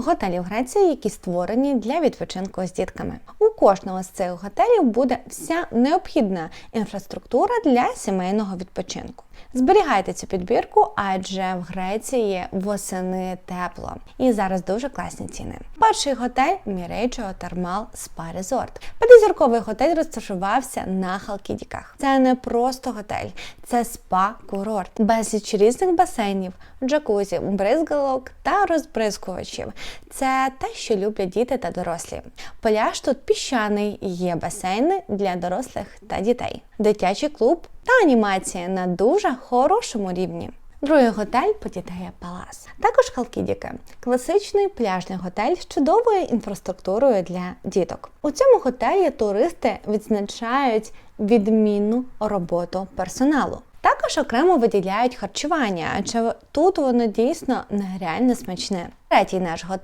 готелів Греції, які створені для відпочинку з дітками. У кожного з цих готелів буде вся необхідна інфраструктура для сімейного відпочинку. Зберігайте цю підбірку, адже в Греції восени тепло. І зараз дуже класні ціни. Перший готель Мірейчо Термал Спа Резорт. П'ятизірковий готель розташувався на Халкідіках. Це не просто готель, це спа-курорт. Безліч різних басейнів, джакузі, бризгалок та розбризкувачів. Це те, що люблять діти та дорослі. Пляж тут піщаний, є басейни для дорослих та дітей, дитячий клуб та анімація на дуже хорошому рівні. Другий готель Потітея Палас. Також Халкідіки класичний пляжний готель з чудовою інфраструктурою для діток. У цьому готелі туристи відзначають відмінну роботу персоналу. Також окремо виділяють харчування, адже тут воно дійсно нереально смачне. Третій наш готель